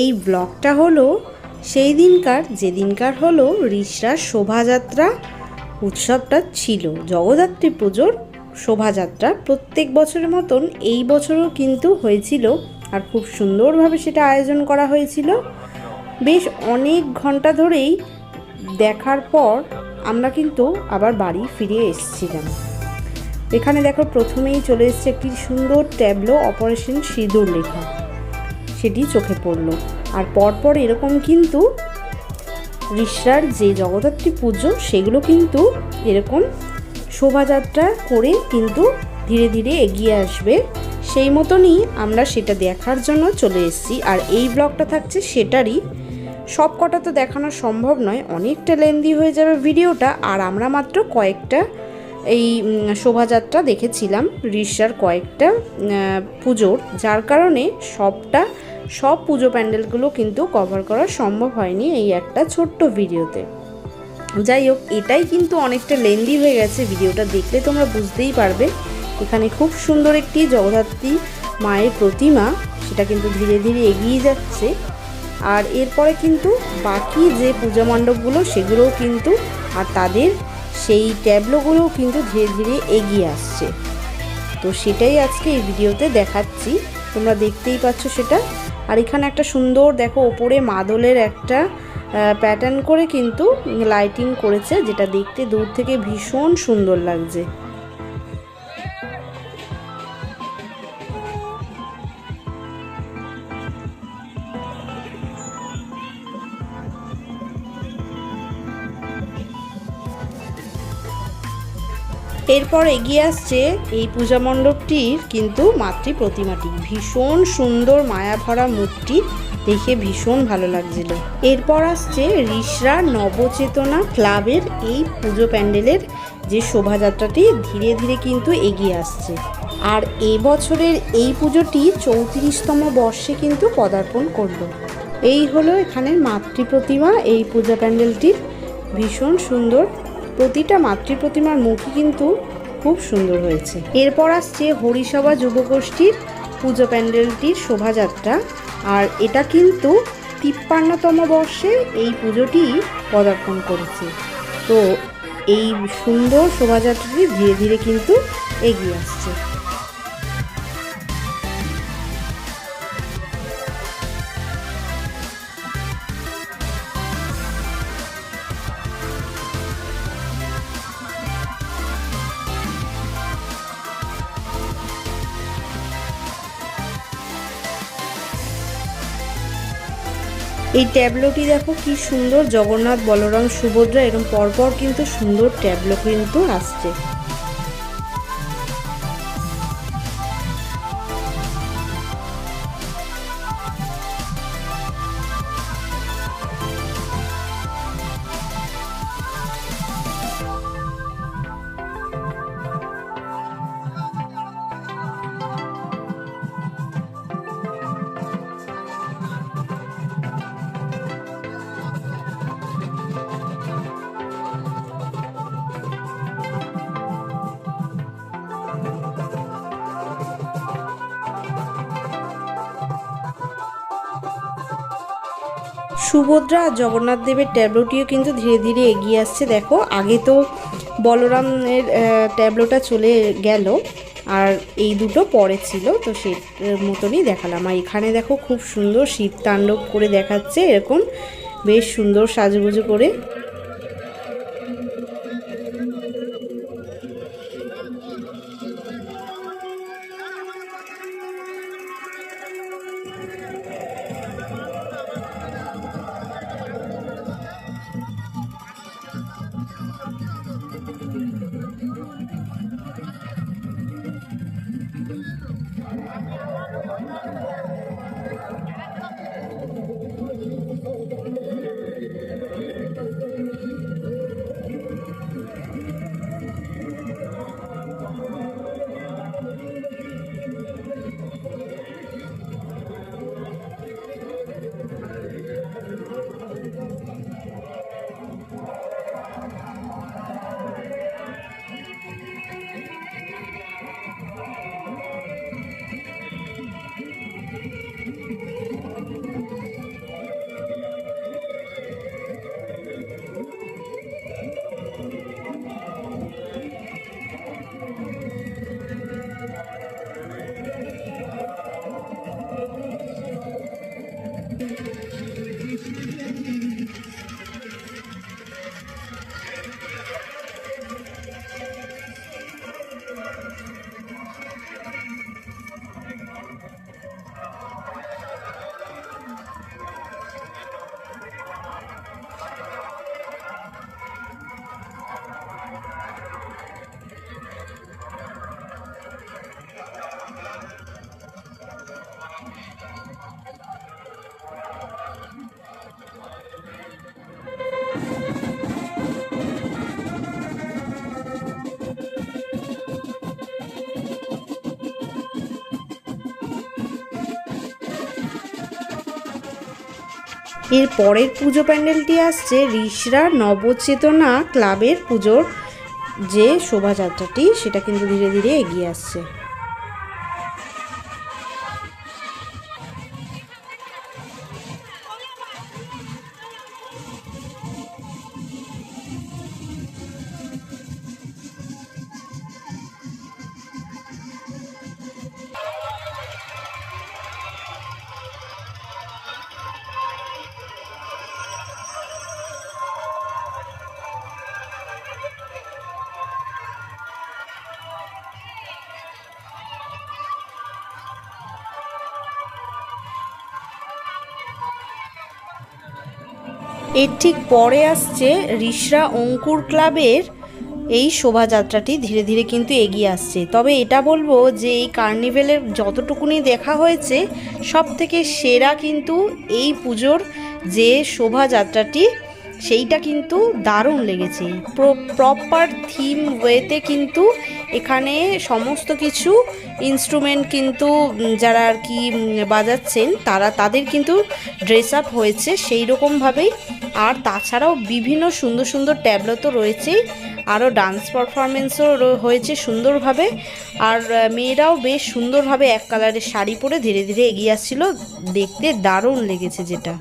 এই ব্লগটা হলো সেই দিনকার, যেদিনকার হলো রিসরার শোভাযাত্রা, উৎসবটা ছিল। জগদ্ধাত্রী পুজোর শোভাযাত্রা প্রত্যেক বছরের মতন এই বছরও কিন্তু হয়েছিল আর খুব সুন্দরভাবে সেটা আয়োজন করা হয়েছিল। বেশ অনেক ঘণ্টা ধরেই দেখার পর আমরা কিন্তু আবার বাড়ি ফিরে এসেছিলাম। এখানে দেখো প্রথমেই চলে এসেছে একটি সুন্দর ট্যাবলো অপারেশন সিঁদুর লেখা। সেটি চোখে পড়ল। আর পরপর এরকম কিন্তু ঋষার যে জগদ্ধাত্রী পুজো, সেগুলো কিন্তু এরকম শোভাযাত্রা করে কিন্তু ধীরে ধীরে এগিয়ে আসবে। সেই মতনই আমরা সেটা দেখার জন্য চলে এসেছি। আর এই ব্লগটা থাকছে সেটারই। সব কটা তো দেখানো সম্ভব নয়, অনেকটা লেন্দি হয়ে যাবে ভিডিওটা। আর আমরা মাত্র কয়েকটা এই শোভাযাত্রা দেখেছিলাম ঋষার কয়েকটা পুজোর। যার কারণে সবটা সব পুজো প্যান্ডেলগুলো কিন্তু কভার করা সম্ভব হয়নি এই একটা ছোট্ট ভিডিওতে। যাই হোক, এটাই কিন্তু অনেকটা লেন্দি হয়ে গেছে ভিডিওটা দেখলে তোমরা বুঝতেই পারবে। এখানে খুব সুন্দর একটি জগদ্ধাত্রী মায়ের প্রতিমা, সেটা কিন্তু ধীরে ধীরে এগিয়ে যাচ্ছে। আর এরপরে কিন্তু বাকি যে পূজা মণ্ডপগুলো, সেগুলোও কিন্তু, আর তাদের সেই ট্যাবলোগুলোও কিন্তু ধীরে ধীরে এগিয়ে আসছে। তো সেটাই আজকে এই ভিডিওতে দেখাচ্ছি। তোমরা দেখতেই পাচ্ছ সেটা। আর এখানে একটা সুন্দর, দেখো, ওপরে মাদলের একটা প্যাটার্ন করে কিন্তু লাইটিং করেছে, যেটা দেখতে দূর থেকে ভীষণ সুন্দর লাগছে। এরপর এগিয়ে আসছে এই পূজা মণ্ডপটির কিন্তু মাতৃ প্রতিমাটি ভীষণ সুন্দর মায়া ভরা মুখটি দেখে ভীষণ ভালো লাগছিল। এরপর আসছে রিসরা নবচেতনা ক্লাবের এই পুজো প্যান্ডেলের যে শোভাযাত্রাটি, ধীরে ধীরে কিন্তু এগিয়ে আসছে। আর এবছরের এই পুজোটি চৌত্রিশতম বর্ষে কিন্তু পদার্পণ করল। এই হলো এখানের মাতৃ প্রতিমা এই পূজা প্যান্ডেলটির ভীষণ সুন্দর প্রতিটা মাতৃ প্রতিমার মুখই কিন্তু খুব সুন্দর হয়েছে। এরপর আসছে হরিসভা যুবগোষ্ঠীর পুজো প্যান্ডেলটির শোভাযাত্রা। আর এটা কিন্তু তিপ্পান্নতম বর্ষে এই পুজোটি পদার্পণ করেছে। তো এই সুন্দর শোভাযাত্রাটি ধীরে ধীরে কিন্তু এগিয়ে আসছে। এই ট্যাবলোটি দেখো কি সুন্দর, জগন্নাথ, বলরাম, সুভদ্রা এরকম পরপর কিন্তু সুন্দর ট্যাবলো কিন্তু আসছে। সুভদ্রা আর জগন্নাথ দেবের ট্যাবলোটিও কিন্তু ধীরে ধীরে এগিয়ে আসছে, দেখো। আগে তো বলরামের ট্যাবলোটা চলে গেল, আর এই দুটো পরে ছিল, তো সে মতনই দেখালাম। আর এখানে দেখো খুব সুন্দর শীত তাণ্ডব করে দেখাচ্ছে, এরকম বেশ সুন্দর সাজুগুজু করে। এর পরের পুজো প্যান্ডেলটি আসছে ঋষরা নবচেতনা ক্লাবের পুজোর যে শোভাযাত্রাটি, সেটা কিন্তু ধীরে ধীরে এগিয়ে আসছে। এর ঠিক পরে আসছে রিসরা অঙ্কুর ক্লাবের এই শোভাযাত্রাটি। ধীরে ধীরে কিন্তু এগিয়ে আসছে। তবে এটা বলব যে এই কার্নিভেলের যতটুকুনি দেখা হয়েছে সব থেকে সেরা কিন্তু এই পুজোর যে শোভাযাত্রাটি, সেইটা কিন্তু দারুণ লেগেছে। প্রপার থিম ওয়েতে কিন্তু এখানে সমস্ত কিছু ইনস্ট্রুমেন্ট কিন্তু যারা আর কি বাজাচ্ছেন, তারা, তাদের কিন্তু ড্রেস আপ হয়েছে। সেই রকমভাবেই আর তাছাড়াও বিভিন্ন সুন্দর সুন্দর ট্যাবলো তো রয়েছেই। আরও ডান্স পারফরমেন্সও হয়েছে সুন্দরভাবে। আর মেয়েরাও বেশ সুন্দরভাবে এক কালারের শাড়ি পরে ধীরে ধীরে এগিয়ে আসছিল। দেখতে দারুণ লেগেছে যেটা।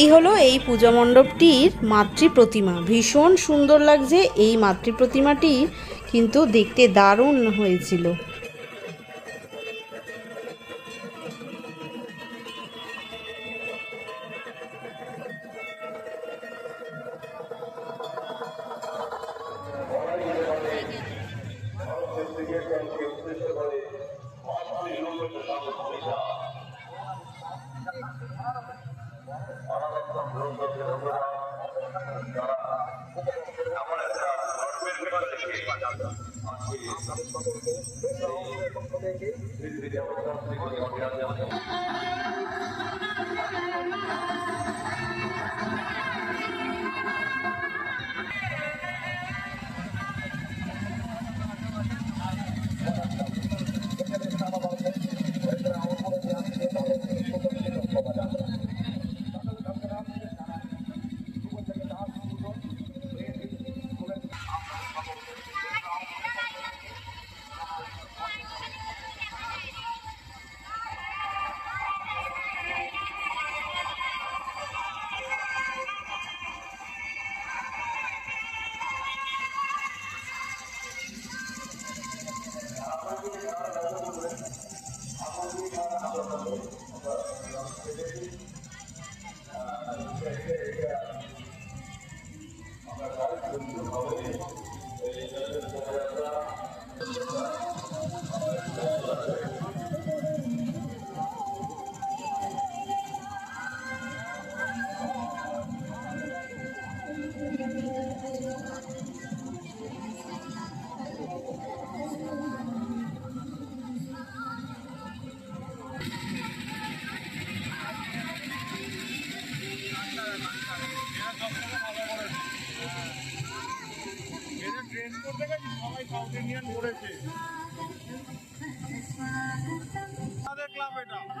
এই হলো এই পূজা মণ্ডপটির মাতৃ প্রতিমা। ভীষণ সুন্দর লাগছে এই মাতৃ প্রতিমাটি কিন্তু দেখতে দারুণ হয়েছিল। Thank you. right now.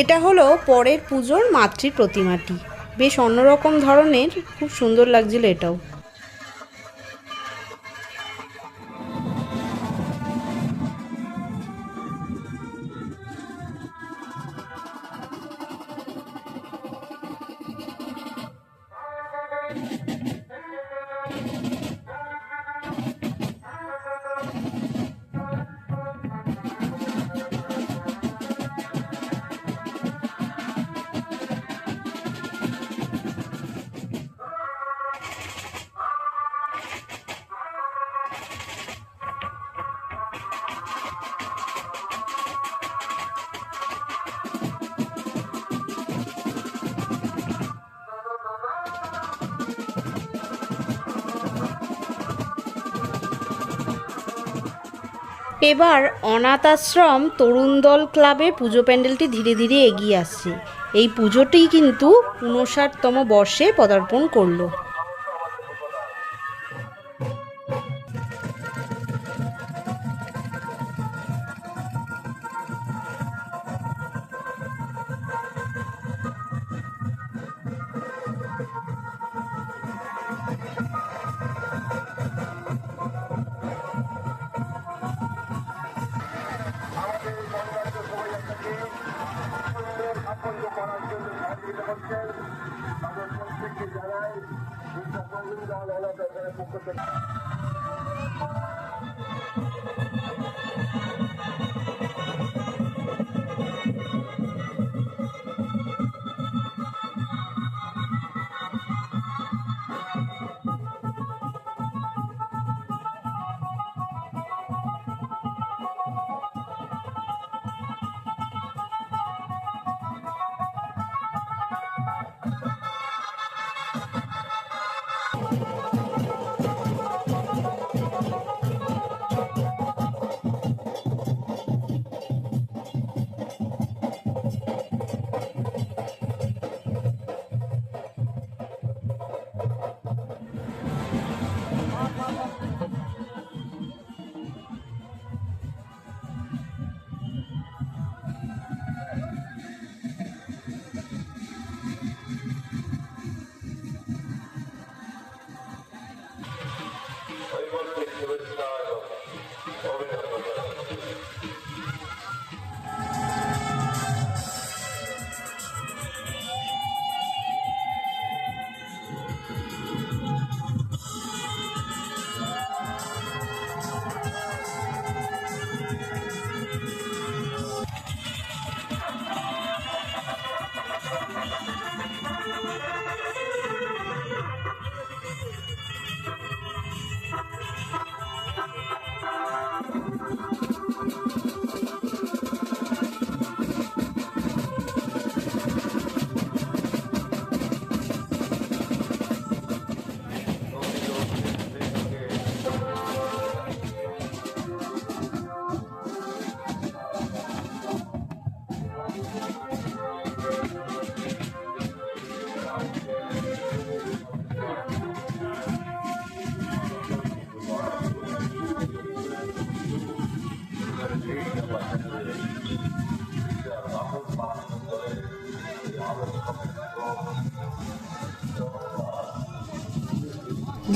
এটা হলো পরের পুজোর মাতৃ প্রতিমাটি। বেশ অন্যরকম ধরনের খুব সুন্দর লাগছিল এটাও। এবার অনাথ আশ্রম তরুণ দল ক্লাবে পুজো প্যান্ডেলটি ধীরে ধীরে এগিয়ে আসছে। এই পুজোটি কিন্তু উনষাটতম বর্ষে পদার্পণ করল। Allahu Akbar.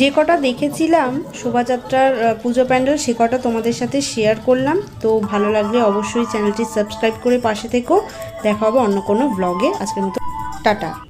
যে কটা দেখেছিলাম শোভাযাত্রার পুজো প্যান্ডেল সে কটা তোমাদের সাথে শেয়ার করলাম। তো ভালো লাগলে অবশ্যই চ্যানেলটি সাবস্ক্রাইব করে পাশে থেকো। দেখা হবে অন্য কোনো ব্লগে আজকের মতো টাটা।